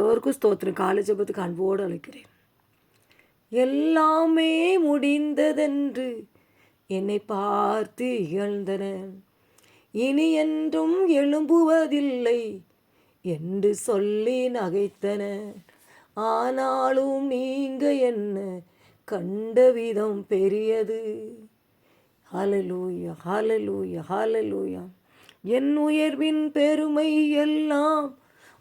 எல்லோருக்கும் ஸ்தோத்திரம். காலை ஜபத்துக்கு அன்போடு அழைக்கிறேன். எல்லாமே முடிந்ததென்று என்னை பார்த்து இகழ்ந்தன இனி என்றும் எழும்புவதில்லை என்று சொல்லி நகைத்தன ஆனாலும் நீங்க என்ன கண்ட விதம் பெரியது. ஹலலூயா ஹலலூயா ஹலலூயா என் உயர்வின் பெருமை எல்லாம்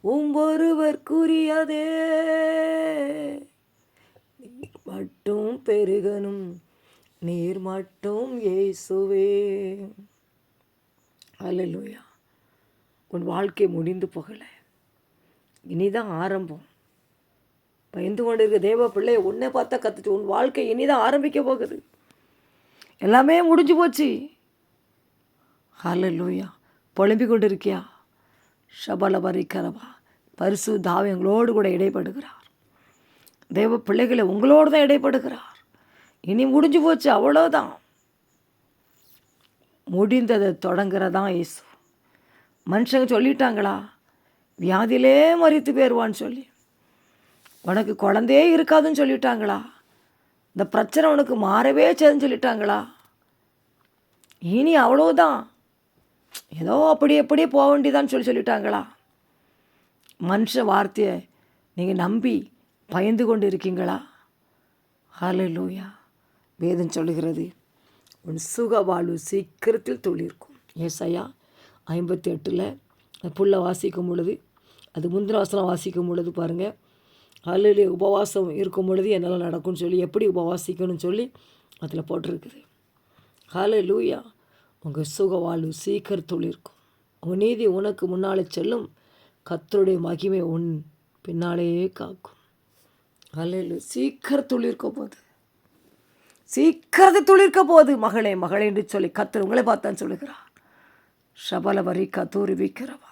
உம் ஒருவர்க்குரியதே நீர் மட்டும் பெருகணும் நீர் மட்டும் இயேசுவே. அலலுயா உன் வாழ்க்கை முடிந்து போகலை. இனிதான் ஆரம்பம். பயந்து கொண்டு இருக்க தேவ பிள்ளைய உன்னை பார்த்தா கத்துட்டு உன் வாழ்க்கை இனிதான் ஆரம்பிக்க போகுது. எல்லாமே முடிஞ்சு போச்சு. ஹalleluya. புலம்பிக் கொண்டு இருக்கியா ஷபலபரி கரவா பரிசு தாவ எங்களோடு கூட இடைப்படுகிறார். தெய்வ பிள்ளைகளை உங்களோடு தான் இடைப்படுகிறார். இனி முடிஞ்சு போச்சு அவ்வளோதான் முடிந்ததை தொடங்குறதான் இயேசு. மனுஷங்க சொல்லிட்டாங்களா? வியாதியிலே மறித்து போயிடுவான்னு சொல்லி. உனக்கு குழந்தையே இருக்காதுன்னு சொல்லிட்டாங்களா? இந்த பிரச்சனை உனக்கு மாறவே செய்துன்னு சொல்லிட்டாங்களா? இனி அவ்வளோதான் ஏதோ அப்படி எப்படியே போக வேண்டியதான்னு சொல்லி சொல்லிட்டாங்களா? மனுஷ வார்த்தையை நீங்கள் நம்பி பயந்து கொண்டு இருக்கீங்களா ஹalleluya. வேதம் சொல்லுகிறது உன் சுக வாழ்வு சீக்கிரத்தில் துளிர்க்கும். ஏசையா ஐம்பத்தி எட்டில் புள்ள வாசிக்கும் பொழுது அது முந்தின வாசனம் வாசிக்கும் பொழுது பாருங்கள் ஹalleluya உபவாசம் இருக்கும் பொழுது என்னால் நடக்கும்னு சொல்லி எப்படி உபவாசிக்கணும்னு சொல்லி அதில் போட்டிருக்குது. ஹalleluya. உங்கள் சுக வாழ்வு சீக்கிரத்தில் இருக்கும் உன் நீதி உனக்கு முன்னாலே செல்லும். கத்தருடைய மகிமை உன் பின்னாலேயே காக்கும். ஹalleluya. சீக்கிரத்தில் இருக்க போகுது. சீக்கிரத்தை துளிர்க்க போகுது. மகளே மகளே என்று சொல்லி கத்தர் உங்களை பார்த்தான் சொல்லுகிறார். ஷபல வரி கத்தூரி விற்கிறவா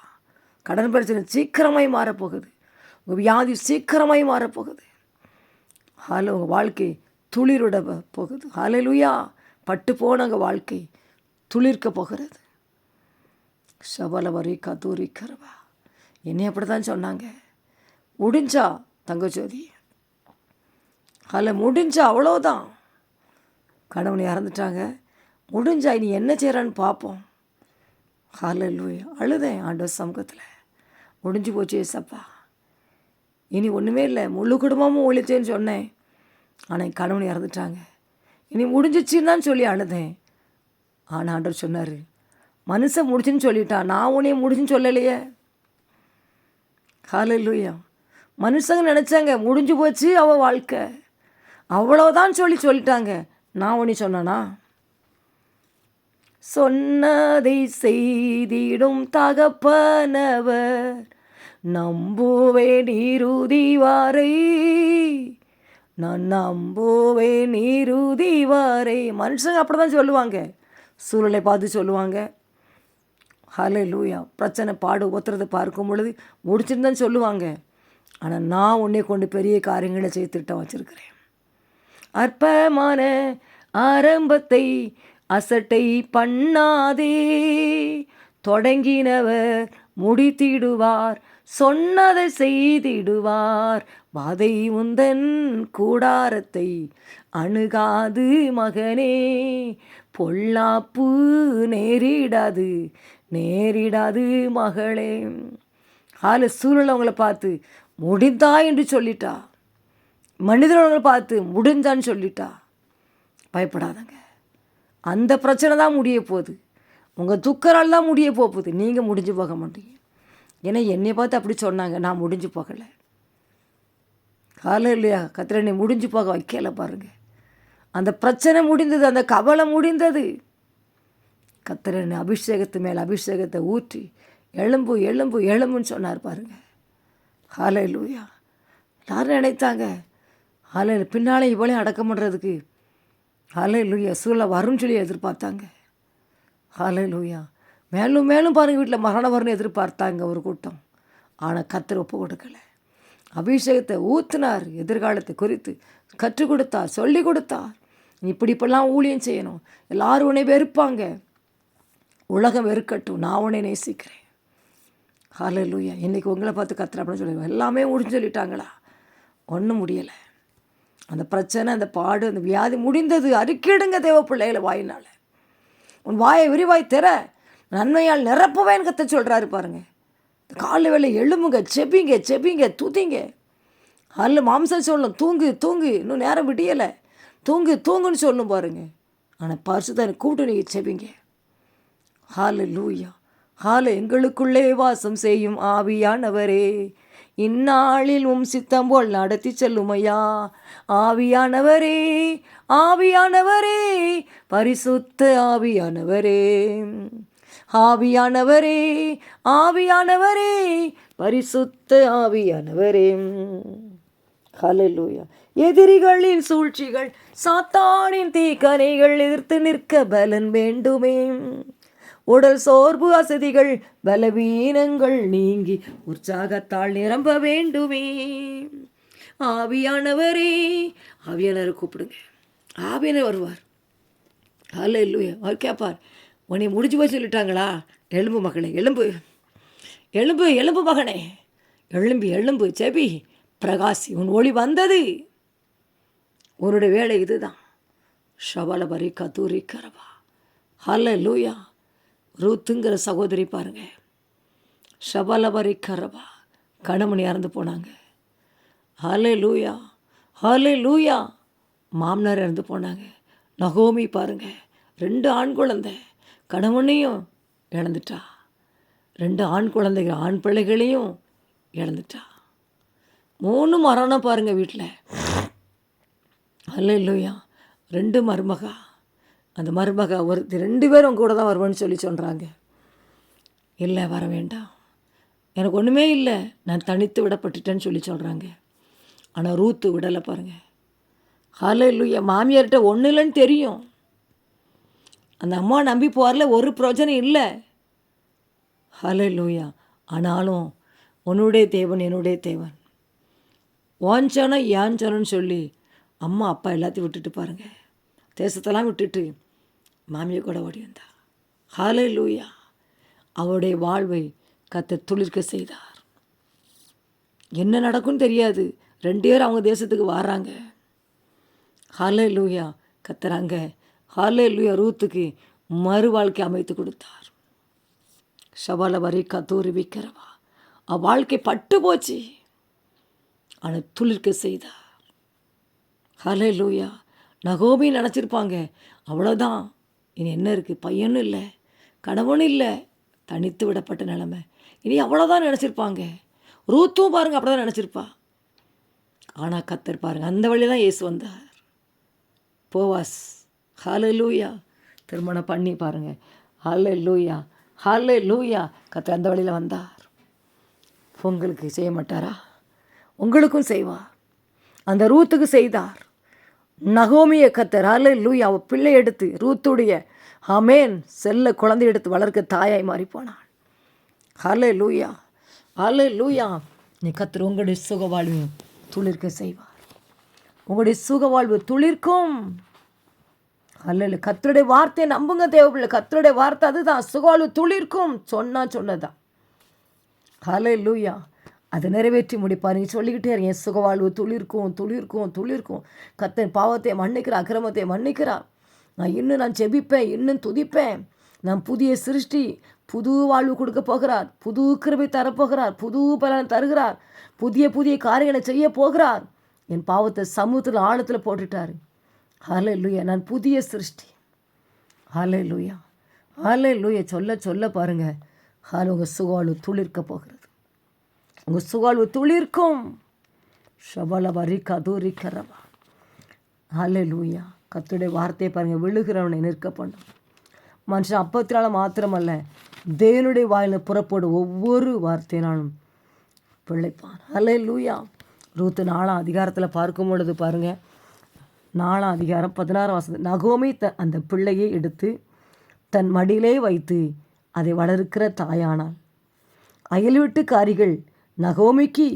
கடன் பிரச்சனை சீக்கிரமாய் மாறப்போகுது. உங்கள் வியாதி சீக்கிரமாய் மாறப்போகுது. ஹால உங்கள் வாழ்க்கை துளிருட போகுது. ஹalleluya பட்டு போனங்க வாழ்க்கை துளிர்க்க போகிறது. ஷபல வரி கதூரி கரவா என்னை அப்படி தான் சொன்னாங்க. முடிஞ்சா தங்கச்சோதி அதில் முடிஞ்சா அவ்வளோதான் கணவன் இறந்துட்டாங்க. முடிஞ்சா இனி என்ன செய்கிறான்னு பார்ப்போம் ஹalleluya. அழுதேன் ஆண்டவர் சமூகத்தில். முடிஞ்சு போச்சு ஏசப்பா. இனி ஒன்றுமே இல்லை. முழு குடும்பமும் ஒழிச்சேன்னு சொன்னேன். ஆனால் என் கணவன் இறந்துட்டாங்க. இனி முடிஞ்சிச்சின்னு தான் சொல்லி அழுதேன். ஆனால் ஆண்டவர் சொன்னார் மனுஷன் முடிச்சுன்னு சொல்லிட்டான். நான் உன்னையும் முடிச்சுன்னு சொல்லலையே. ஹalleluya. மனுஷங்க நினச்சாங்க முடிஞ்சு போச்சு அவள் வாழ்க்கை. அவ்வளோதான் சொல்லி சொல்லிட்டாங்க. நான் ஒன்று சொன்னனா? சொன்னதை செய்திடும் தகப்பனவர். நம்புவேன் இறுதி வரை. நான் நம்புவேன் இறுதி மனுஷங்க அப்படி தான் சொல்லுவாங்க. சூழலை பார்த்து சொல்லுவாங்க. ஹலே லூயா பிரச்சனை பாடு ஒத்துறதை பார்க்கும் பொழுது முடிச்சிருந்தேன்னு சொல்லுவாங்க. ஆனால் நான் உன்னை கொண்டு பெரிய காரியங்களை செய்ய திட்டம் வச்சுருக்கிறேன். அற்பமான ஆரம்பத்தை அசட்டை பண்ணாதே. தொடங்கினவர் முடித்திடுவார் சொன்னதை செய்திடுவார். வாதை உந்தன் கூடாரத்தை அணுகாது மகனே. பொல்லாப்பு நேரிடாது. நேரிடாது மகளே. ஆளு சூழ்நிலவங்களை அவங்கள பார்த்து முடிந்தா என்று சொல்லிட்டா. மனிதர்களை பார்த்து முடிஞ்சான்னு சொல்லிட்டா. பயப்படாதங்க. அந்த பிரச்சனை தான் முடிய போகுது. உங்கள் துக்கரால் தான் முடிய போகுது. நீங்கள் முடிஞ்சு போக மாட்டீங்க. ஏன்னா என்னை பார்த்து அப்படி சொன்னாங்க. நான் முடிஞ்சு போகலை. காலம் இல்லையா? கத்திர நீ முடிஞ்சு போக வைக்கல பாருங்க. அந்த பிரச்சனை முடிந்தது அந்த கவலை முடிந்தது. கத்திரன் அபிஷேகத்து மேலே அபிஷேகத்தை ஊற்றி எலும்பு எலும்பு எலும்புன்னு சொன்னார் பாருங்க. ஹாலை லூயா எல்லாரும் நினைத்தாங்க ஹாலையில் பின்னாலே இவளையும் அடக்கம் பண்ணுறதுக்கு ஹாலை லூயா சூழலை வரும்னு சொல்லி எதிர்பார்த்தாங்க. ஹாலை லூயா மேலும் மேலும் பாருங்கள் வீட்டில் மரணம் வரும்னு எதிர்பார்த்தாங்க ஒரு கூட்டம். ஆனால் கத்திர ஒப்பு கொடுக்கல. அபிஷேகத்தை ஊற்றினார் எதிர்காலத்தை குறித்து கற்றுக் கொடுத்தார் சொல்லி கொடுத்தார். இப்படி இப்படிலாம் ஊழியம் செய்யணும். எல்லாரும் உன்னை வெறுப்பாங்க. உலகம் வெறுக்கட்டும் நான் உன்னை நேசிக்கிறேன். ஹalleluya. இன்றைக்கி உங்களை பார்த்து கத்துற அப்படின்னு சொல்லுவாங்க எல்லாமே முடிஞ்சு சொல்லிட்டாங்களா? ஒன்றும் முடியலை. அந்த பிரச்சனை அந்த பாடு அந்த வியாதி முடிந்தது. அறிக்கிடுங்க தேவ பிள்ளைகளை வாயினால். உன் வாயை விரிவாய் தர நன்மையால் நிரப்புவேன் கத்த சொல்கிறாரு பாருங்க. காலை வேலை எழும்புங்க செபிங்க செபிங்க துதிங்க. அல்ல மாம்சம் சொல்லணும். தூங்கு தூங்கு. இன்னும் நேரம் விடியலை. தூங்கு தூங்குன்னு சொல்லணும் பாருங்க. ஆனால் பரிசுத்தனை கூப்பிட்டு நீங்கள் செபிங்க. ஹால லூயா ஹால எங்களுக்குள்ளே வாசம் செய்யும் ஆவியானவரே. இந்நாளில் உம் சித்தம் போல் நடத்தி செல்லுமையா. ஆவியானவரே ஆவியானவரே பரிசுத்த ஆவியானவரே. ஆவியானவரே ஆவியானவரே பரிசுத்த ஆவியானவரே. ஹலலூயா. எதிரிகளின் சூழ்ச்சிகள் சாத்தானின் தீக்கனைகள் எதிர்த்து நிற்க பலன் வேண்டுமே. உடல் சோர்வு அசதிகள் பலவீனங்கள் நீங்கி உற்சாகத்தால் நிரம்ப வேண்டுமே. ஆவியானவரே ஆவியானவரை கூப்பிடுங்க. ஆவியானவர் வருவார். அல்ல இல்லையே அவர் கேட்பார் உன்னை முடிஞ்சு போய் சொல்லிட்டாங்களா? எலும்பு மகனே எலும்பு. எலும்பு எலும்பு மகனே. எலும்பு எலும்பு செபி பிரகாசி உன் ஒளி வந்தது. உன்னுடைய வேலை இதுதான். ஷபலபரி கதூரி கரவா ஹல்ல லூயா ரூத்துங்கிற சகோதரி பாருங்க. ஷபலபரி கரபா. கணமணி இறந்து போனாங்க. ஹலே லூயா ஹலே லூயா மாமனார் இறந்து போனாங்க. நகோமி பாருங்க. ரெண்டு ஆண் குழந்தை. கணவனையும் இழந்துட்டா. ரெண்டு ஆண் குழந்தைகள் ஆண் பிள்ளைகளையும் இழந்துட்டா. மூணு மரணம் பாருங்கள் வீட்டில் அல்ல இல்லையா ரெண்டு மருமகா. அந்த மருமக ஒரு ரெண்டு பேரும் கூட தான் வருவேன்னு சொல்லி சொல்கிறாங்க இல்லை வர வேண்டாம். எனக்கு ஒன்றுமே இல்லை. நான் தனித்து விடப்பட்டுட்டேன்னு சொல்லி சொல்கிறாங்க ஆனால் ரூத்து விடலை பாருங்கள் ஹலோ இல்லையா மாமியார்கிட்ட ஒன்றும் இல்லைன்னு தெரியும். அந்த அம்மா நம்பி போகிறல ஒரு பிரயோஜனம் இல்லை. ஹலோ லூயா ஆனாலும் உன்னுடைய தேவன் என்னுடைய தேவன். ஓஞ்சனம் ஏஞ்சனம்னு சொல்லி அம்மா அப்பா எல்லாத்தையும் விட்டுட்டு பாருங்கள் தேசத்தெல்லாம் விட்டுட்டு மாமியை கூட ஓடி வந்தார் ஹாலே லூயா அவருடைய வாழ்வை கத்த துளிர்க்க செய்தார். என்ன நடக்கும்னு தெரியாது. ரெண்டு பேர் அவங்க தேசத்துக்கு வராங்க. ஹாலே லூயா கத்துறாங்க ஹாலே லூயா ரூத்துக்கு மறு வாழ்க்கை அமைத்து கொடுத்தார். ஷபால வரி கத்தூரி விற்கிறவா அவ வாழ்க்கை பட்டு போச்சு. ஆனால் துளிர்க்க செய்தார். ஹலே லூயா நகோமி நினச்சிருப்பாங்க. அவ்வளோதான் இனி என்ன இருக்குது பையனும் இல்லை. கணவனும் இல்லை. தனித்து விடப்பட்ட நிலமை. இனி அவ்வளோதான் நினச்சிருப்பாங்க. ரூத்தும் பாருங்கள் அப்படி தான் நினச்சிருப்பா. ஆனால் கத்தர் பாருங்கள் அந்த வழி தான் இயேசு வந்தார். போவாஸ். ஹாலே லூயா திருமணம் பண்ணி பாருங்கள் ஹாலே லூயா ஹாலே லூயா கத்தர் அந்த வழியில் வந்தார். உங்களுக்கு செய்ய மாட்டாரா? உங்களுக்கும் செய்வார். அந்த ரூத்துக்கு செய்தார். நகோமிய கத்தர் அல்ல லூயா அவள் பிள்ளை எடுத்து ரூத்துடைய அமேன் செல்ல குழந்தை எடுத்து வளர்க்க தாயாய் மாறிப்போனாள் ஹலே லூயா ஹலே லூயா நீ கத்தர் உங்களுடைய சுகவாழ்வு துளிர்க்க செய்வார். உங்களுடைய சுகவாழ்வு துளிர்க்கும். அல்ல கத்தருடைய வார்த்தையை நம்புங்க தேவையில்லை கத்தருடைய வார்த்தை அதுதான். சுகவாழ்வு துளிர்க்கும். சொன்னா சொன்னதான் ஹலே லூயா அதை நிறைவேற்றி முடிப்பார். நீ சொல்லிக்கிட்டே இருக்கேன் சுகவாழ்வு துளிர்க்கும் துளிர்க்கும் துளிர்க்கும். கத்தன் பாவத்தை மன்னிக்கிறா அக்கிரமத்தை மன்னிக்கிறா நான் இன்னும் நான் செபிப்பேன் இன்னும் துதிப்பேன். நான் புதிய சிருஷ்டி புது வாழ்வு கொடுக்க போகிறார். புது கிருபை தரப்போகிறார். புது பலன் தருகிறார். புதிய புதிய காரியங்களை செய்ய போகிறார். என் பாவத்தை சமூகத்தில் ஆழத்தில் போட்டுட்டார். ஹலே லூயா நான் புதிய சிருஷ்டி. ஹலே லூயா ஹலே லூயா சொல்ல சொல்ல பாருங்கள் ஹலோ உங்கள் சுகவாழ்வு துளிர்க்க போகிறது. உங்கள் சுகாழ்வு துளிர்க்கும். ஷபல வரி கதூரி கரவா. ஹலே லூயா கத்துடைய வார்த்தையை பாருங்கள் விழுகிறவனை நிற்க பண்ணும். மனுஷன் அப்பத்தினால மாத்திரமல்ல தேவனுடைய வாயில் புறப்படும் ஒவ்வொரு வார்த்தையினாலும் பிழைப்பான். ஹலே லூயா ரூத்து நாலாம் அதிகாரத்தில் பார்க்கும் பொழுது பாருங்கள் நாலாம் அதிகாரம் பதினாறாம் வசதி நகோமி த அந்த பிள்ளையை எடுத்து தன் மடியிலே வைத்து அதை வளர்க்கிற தாயானாள் அயல் வீட்டுக்காரிகள் நகோமிக்கு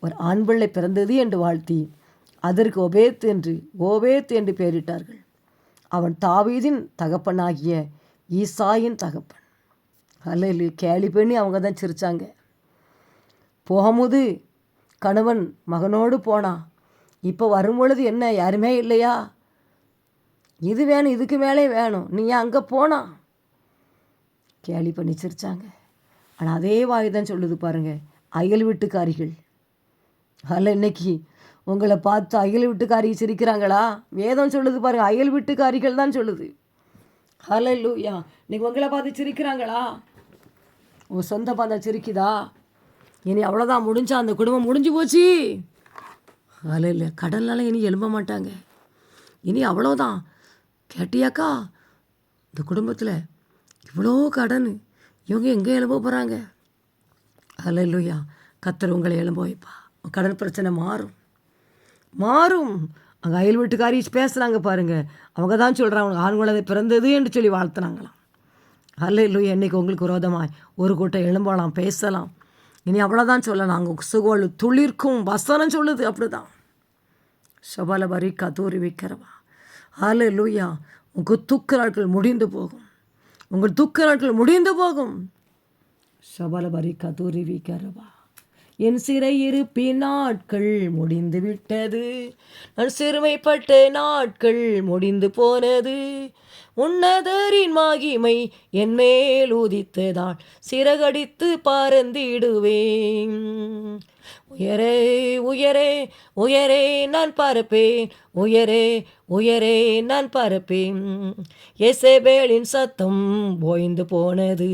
ஒரு ஆண் பிள்ளை பிறந்தது என்று வாழ்த்தி அதற்கு ஒபேத் என்று ஓபேத் என்று பெயரிட்டார்கள். அவன் தாவீதின் தகப்பனாகிய ஈசாயின் தகப்பன். அல்ல இல்லை கேலி பண்ணி அவங்க தான் சிரித்தாங்க போகும்போது கணவன் மகனோடு போனான் இப்போ வரும்பொழுது என்ன யாருமே இல்லையா? இது வேணும் இதுக்கு மேலே வேணும் நீ அங்கே போனா? கேலி பண்ணி சிரிச்சாங்க. ஆனால் அதே வாய் தான் சொல்லுது பாருங்கள் அயல் வீட்டுக்காரிகள். அல்ல இன்னைக்கு உங்களை பார்த்து அயல் வீட்டுக்காரி சிரிக்கிறாங்களா? வேதம் சொல்லுது பாருங்கள் அயல் வீட்டுக்காரிகள் தான் சொல்லுது. ஹலோ லூயா இன்னைக்கு உங்களை பார்த்து சிரிக்கிறாங்களா? உன் சொந்த பந்தம் சிரிக்குதா? இனி அவ்வளோதான் முடிஞ்சா அந்த குடும்பம் முடிஞ்சு போச்சு. அதில் இல்லை கடல்னால இனி எழும்ப மாட்டாங்க. இனி அவ்வளோதான் கேட்டியாக்கா இந்த குடும்பத்தில் இவ்வளோ கடன். இவங்க எங்கே எழும்ப போகிறாங்க அதில் இல்லையா கத்தர் உங்களை எழும்ப வைப்பா. கடன் பிரச்சனை மாறும். மாறும். அங்கே அயல் வீட்டுக்காரி பேசுகிறாங்க பாருங்கள் அவங்க தான் சொல்கிறாங்க ஆண்குழந்தை பிறந்தது என்று சொல்லி வாழ்த்துனாங்களாம் அல்ல இல்லையா இன்னைக்கு உங்களுக்கு விரோதமாய் ஒரு கூட்டம் எழும்பலாம் பேசலாம். இனி அவ்வளோதான் சொல்லலாம் அங்கே சுகோல் துளிர்க்கும் வசனம் சொல்லுது அப்படிதான். சபல வரி தூரி வைக்கிறவா. அல்ல லூயா உங்கள் துக்க நாட்கள் முடிந்து போகும். உங்கள் துக்க நாட்கள் முடிந்து போகும். சபல வரி கதூரி வைக்கிறவா என் இருப்பி நாட்கள் முடிந்து விட்டது. நான் சிறுமைப்பட்ட நாட்கள் முடிந்து போனது. உன்னதரின் மகிமை என் மேல் உதித்ததால் சிறகடித்து பாரந்திடுவேன் உயரே உயரே உயரே நான் பரப்பேன். உயரே உயரே நான் பரப்பேன். எசேபேலின் சத்தம் ஓய்ந்து போனது.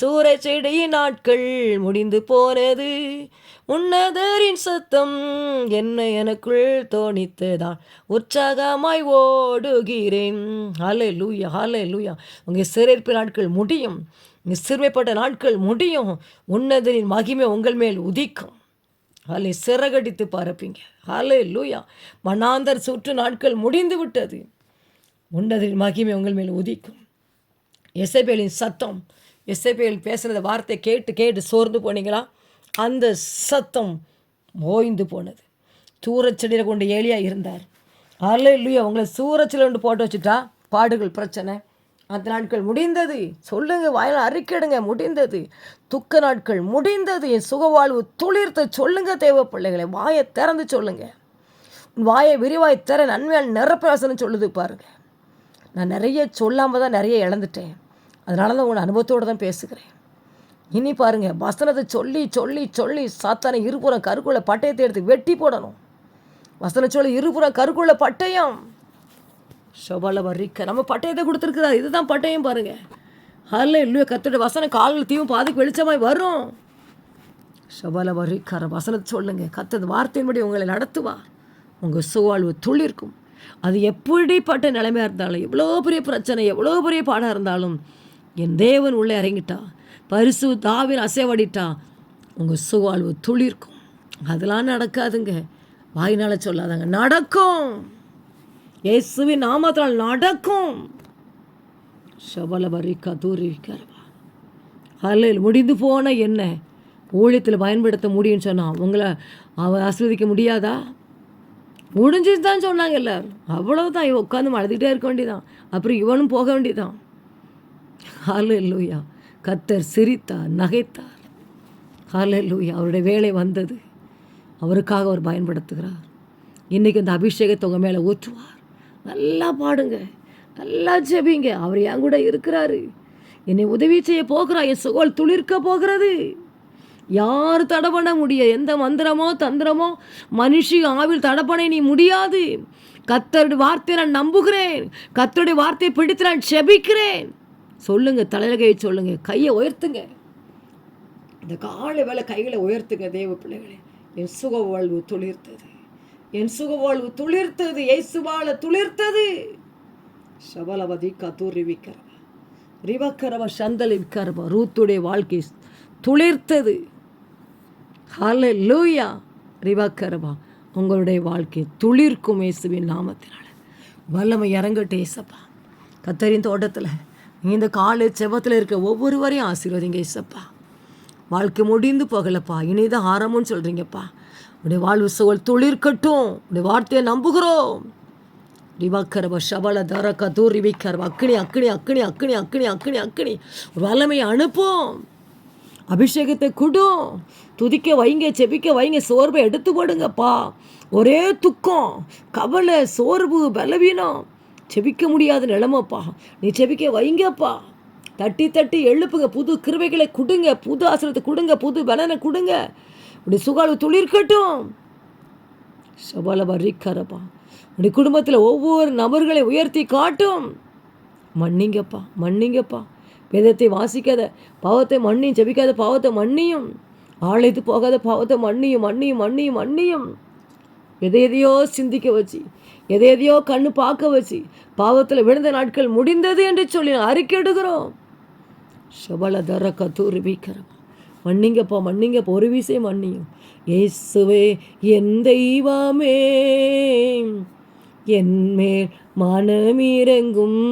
சூரச் செடியின் நாட்கள் முடிந்து போனது. உன்னதரின் சத்தம் என்ன எனக்குள் தோணித்ததான் உற்சாகமாய் ஓடுகிறேன். ஹாலே லூயா ஹாலே லூயா உங்கள் சிறைப்பு நாட்கள் முடியும். சிறுமைப்பட்ட நாட்கள் முடியும். உன்னதரின் மகிமை உங்கள் மேல் உதிக்கும். ஹாலே சிறகடித்து பரப்பிங்க. ஹாலே லூயா மனாந்தர் சுற்று நாட்கள் முடிந்து விட்டது. உன்னதரின் மகிமை உங்கள் மேல் உதிக்கும். எசபேலின் சத்தம் எசபேல் பேசுகிறத வார்த்தை கேட்டு கேட்டு சோர்ந்து போனீங்களா? அந்த சத்தம் ஓய்ந்து போனது. சூரச்செடியில் கொண்டு ஏலியா இருந்தார். அல்ல இல்லையா உங்களை சூரச்சில் கொண்டு போட்டு வச்சுட்டா பாடுகள் பிரச்சனை. அந்த நாட்கள் முடிந்தது. சொல்லுங்க வாயில் அறிக்கைடுங்க முடிந்தது. துக்க நாட்கள் முடிந்தது. என் சுகவாழ்வு துளிர்த்து சொல்லுங்க தேவ பிள்ளைகளை. வாயை திறந்து சொல்லுங்க. வாயை விரிவாய் திற நன்மையால் நிரப்பிராசனம் சொல்லுது பாருங்க. நான் நிறைய சொல்லாமல் தான் நிறைய இழந்துட்டேன். அதனால தான் உங்கள் அனுபவத்தோடு தான் பேசுகிறேன். இனி பாருங்க வசனத்தை சொல்லி சொல்லி சொல்லி சாத்தானை இருபுறம் கருக்குள்ள பட்டயத்தை எடுத்து வெட்டி போடணும். வசன சொல்லி இருபுறம் கருக்குள்ள பட்டயம். ஷோபால வரிக்க நம்ம பட்டயத்தை கொடுத்துருக்குறா இதுதான் பட்டயம் பாருங்க. அதில் இல்லையோ கத்தோட வசனம் கால்கள் தீவும் பாதிக்கு வெளிச்சமாய் வரும். ஷபால வரிக்கார வசனத்தை சொல்லுங்க. கத்தது வார்த்தையின்படி உங்களை நடத்துவா உங்கள் சுவாழ்வு துளிர்க்கும். அது எப்படிப்பட்ட நிலைமையாக இருந்தாலும் எவ்வளோ பெரிய பிரச்சனை எவ்வளோ பெரிய பாடாக இருந்தாலும் என் தேவன் உள்ளே இறங்கிட்டா பரிசு தாவின் அசைவடிட்டா உங்கள் சுவாழ்வு துளிர்க்கும். அதெல்லாம் நடக்காதுங்க. வாயினால சொல்லாதாங்க. நடக்கும். இயேசுவின் நாமத்தால் நடக்கும். சபல வரிக்கா தூரிக்கிறவா அல்ல முடிந்து போன என்ன? ஊழியத்தில் பயன்படுத்த முடியும்னு சொன்னான் உங்களை அவன் ஆஸ்வதிக்க முடியாதா? முடிஞ்சுன்னு தான் சொன்னாங்க அவ்வளோ தான் இவன் உட்காந்து அழுதுகிட்டே இருக்க வேண்டியதான் அப்புறம் இவனும் போக வேண்டியதான் ஹalleluya கத்தர் சிரித்தார் நகைத்தார். ஹalleluya அவருடைய வேலை வந்தது. அவருக்காக அவர் பயன்படுத்துகிறார். இன்றைக்கி இந்த அபிஷேகத்தை உங்கள் மேலே ஊற்றுவார். நல்லா பாடுங்க. நல்லா ஜெபிங்க. அவர் என் கூட இருக்கிறாரு. என்னை உதவி செய்ய போகிறா என் சுகோல் துளிர்க்க போகிறது. யார் தடை பண்ண முடியாது எந்த மந்திரமோ தந்திரமோ மனுஷி ஆவில் தடை பண்ண நீ முடியாது. கத்தருடைய வார்த்தையை நான் நம்புகிறேன். கத்தருடைய வார்த்தையை பிடித்து நான் செபிக்கிறேன் சொல்லுங்க தலையில சொல்லுங்க. கையை உயர்த்துங்க. இந்த காலை வேலை கைகளை உயர்த்துங்க தேவ பிள்ளைகளே. என் சுக வாழ்வு துளிர்த்தது. என் சுகவாழ்வு துளிர்த்தது இயேசுவால துளிர்த்தது. சபலவதி கதூரிவிக்கிறவ ரிவக்கரவ சந்தலிவிக்கிறவ ரூத்துடைய வாழ்க்கை துளிர்த்தது. ஹால லூயா ரிவக்கரவா உங்களுடைய வாழ்க்கை துளிர்க்கும் இயேசுவின் நாமத்தினால. வல்லமை இறங்கட்டு இயேசப்பா. கத்தரின் தோட்டத்தில் இந்த காலு செவத்தில் இருக்க ஒவ்வொருவரையும் ஆசீர்வதிங்க இயேசப்பா. வாழ்க்கை முடிந்து போகலப்பா. இனிதான் ஆரம்பம்னு சொல்கிறீங்கப்பா உடைய வாழ்வு சூழல் துளிர்க்கட்டும். உடைய வார்த்தையை நம்புகிறோம். ரிவாக்கரவ ஷபல தரக்க தூர் ரிவிக்கரவ அக்கினி அக்கினி அக்கினி அக்கினி அக்கினி அக்கினி அக்கினி. ஒரு வல்லமை அனுப்பும். அபிஷேகத்தை கொடும் துதிக்க வைங்க செபிக்க வைங்க சோர்வை எடுத்து போடுங்கப்பா. ஒரே துக்கம் கவலை சோர்வு பலவீனம். செபிக்க முடியாத நிலமப்பா. நீ செபிக்க வைங்கப்பா. தட்டி தட்டி எழுப்புங்க. புது கிருவைகளை கொடுங்க. புது ஆசிரத்தை கொடுங்க. புது பலனை கொடுங்க. இப்படி சுகால் துளிர்க்கட்டும். சபல வரிக்கரப்பா உடைய குடும்பத்தில் ஒவ்வொரு நபர்களை உயர்த்தி காட்டும். மன்னிங்கப்பா மன்னிங்கப்பா. வேதத்தை வாசிக்காத பாவத்தை மன்னியும் ஜெபிக்காத பாவத்தை மன்னியும். ஆழைத்து போகாத பாவத்தை மன்னியும் மன்னியும் மன்னியும் மன்னியும். எதை எதையோ சிந்திக்க வச்சு எதை எதையோ கண்ணு பார்க்க வச்சு பாவத்தில் விழுந்த நாட்கள் முடிந்தது என்று சொல்லி அறிக்கையிடுகிறோம். சபல தர கத்தூர் வீக்கரம் மன்னிங்கப்பா மன்னிங்கப்பா ஒரு வீசே மன்னியும். இயேசுவே என் தெய்வமே என்மேல் மனமிரங்கும்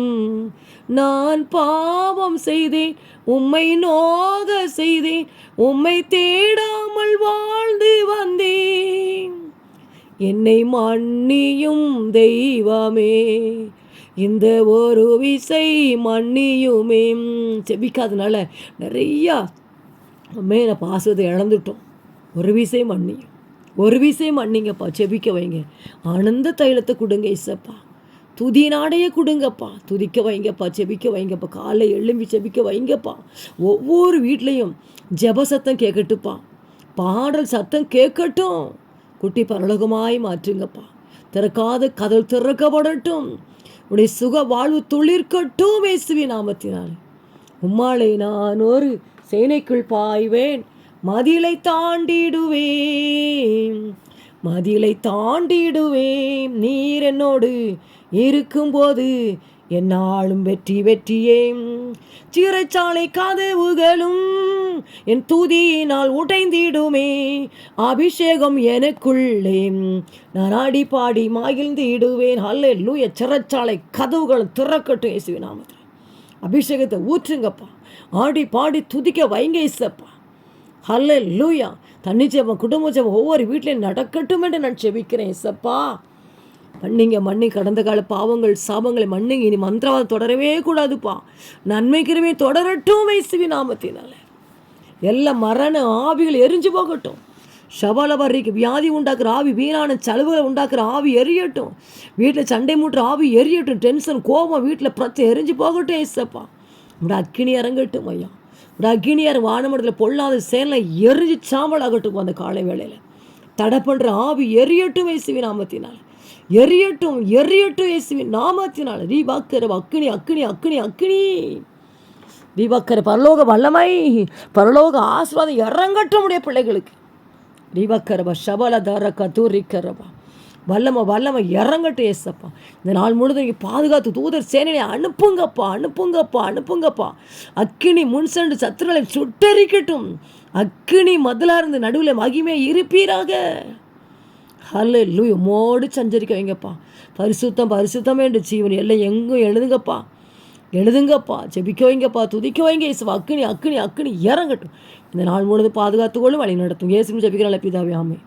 நான் பாவம் செய்தேன் உம்மை நோக செய்தேன் உம்மை தேடாமல் வாழ்ந்து வந்தேன். என்னை மன்னியும் தெய்வமே இந்த ஒரு விசை மன்னியுமே. செபிக்காதனால நிறையா மேல பாசத்தை இழந்துட்டோம். ஒரு விசை மன்னியும் ஒரு விசை மன்னிங்கப்பா செபிக்க வைங்க. ஆனந்த தைலத்தை கொடுங்க இசப்பா துதி நாடைய கொடுங்கப்பா. துதிக்க வைங்கப்பா செபிக்க வைங்கப்பா. காலை எழும்பி செபிக்க வைங்கப்பா. ஒவ்வொரு வீட்லேயும் ஜெப சத்தம் கேட்கட்டுப்பா. பாடல் சத்தம் கேட்கட்டும். குட்டி பரலோகமாய் மாற்றுங்கப்பா. திறக்காத கதல் திறக்கப்படட்டும். உடைய சுக வாழ்வு துளிர்க்கட்டும் இயேசுவி நாமத்தினால். உம்மாளை நான் ஒரு சேனைக்குள் பாய்வேன் மதிலை தாண்டிடுவேன். மதிலை தாண்டிடுவேன் நீர் என்னோடு இருக்கும்போது என்னாலும் வெற்றி வெற்றியே சிறைச்சாலை கதவுகளும் என் துதியினால் உடைந்திடுமே அபிஷேகம் எனக்குள்ளே நான் ஆடி பாடி மகிழ்ந்திடுவேன். அல்ல லூய சிறைச்சாலை கதவுகளும் திறக்கட்டும் இயேசுவின் நாமத்தில். அபிஷேகத்தை ஊற்றுங்கப்பா. ஆடி பாடி துதிக்க வைங்க இசப்பா. ஹல்ல லூயா தண்ணி ஜெபம் குடும்ப ஜெபம் ஒவ்வொரு வீட்லையும் நடக்கட்டும் என்று நான் செபிக்கிறேன் இசப்பா. மன்னிங்க மண்ணி கடந்த கால பாவங்கள் சாபங்களை மன்னிங்க. இனி மந்திரவாதம் தொடரவே கூடாதுப்பா. நன்மைக்கிறவே தொடரட்டும் இயேசுவி நாமத்தினால. எல்லா மரண ஆவிகள் எரிஞ்சு போகட்டும். ஷபலபரிக்கு வியாதி உண்டாக்குற ஆவி வீணான செலவுகளை உண்டாக்குற ஆவி எரியட்டும். வீட்டில் சண்டை மூட்டுற ஆவி எரியட்டும். டென்ஷன் கோபம் வீட்டில் பிரச்சனை எரிஞ்சு போகட்டும் ஏசப்பா உங்களோட அக்கினி இறங்கட்டும் ஐயா. உங்களோட அக்கினியார் வானமடத்தில் பொல்லாத சேலை எரிஞ்சு சாம்பலாகட்டும் அந்த காலை வேளையில். தடை பண்ணுற ஆவி எரியட்டும் இயேசுவின் நாமத்தினால். எரியட்டும் எரியட்டும் இயேசுவின் நாமத்தினால். ரீபாக்கிற அக்கினி அக்கினி அக்கினி அக்கினி. தீபக்கர பரலோக வல்லமை பரலோக ஆசிர்வாதம் இறங்கட்டும் உடைய பிள்ளைகளுக்கு. தீபக்கரபா சபல தர கதூரிக்கரபா வல்லமை வல்லமை இறங்கட்டும் ஏசப்பா இந்த நாள் முழுதும் இங்கே பாதுகாத்து தூதர் சேனையை அனுப்புங்கப்பா அனுப்புங்கப்பா அனுப்புங்கப்பா. அக்கினி முன்சண்டு சத்துருகளை சுட்டரிக்கட்டும். அக்கினி மதிலாக இருந்து நடுவில் மகிமே இருப்பீராக. ஹல்ல லூய் மோடு சஞ்சரிக்க வைங்கப்பா. பரிசுத்தம் பரிசுத்தம் என்று ஜீவன் எல்லாம் எங்கும் எழுதுங்கப்பா. எழுதுங்கப்பா. ஜெபிக்க வைங்கப்பா துதிக்க வைங்க இயேசுவா. அக்கினி அக்கினி அக்கினி இறங்கட்டும். இந்த நாள் முழுது பாதுகாத்துக்கொள்ளும் வழி நடத்தும். இயேசுன்னு ஜெபிக்கிற பிதாவே ஆமே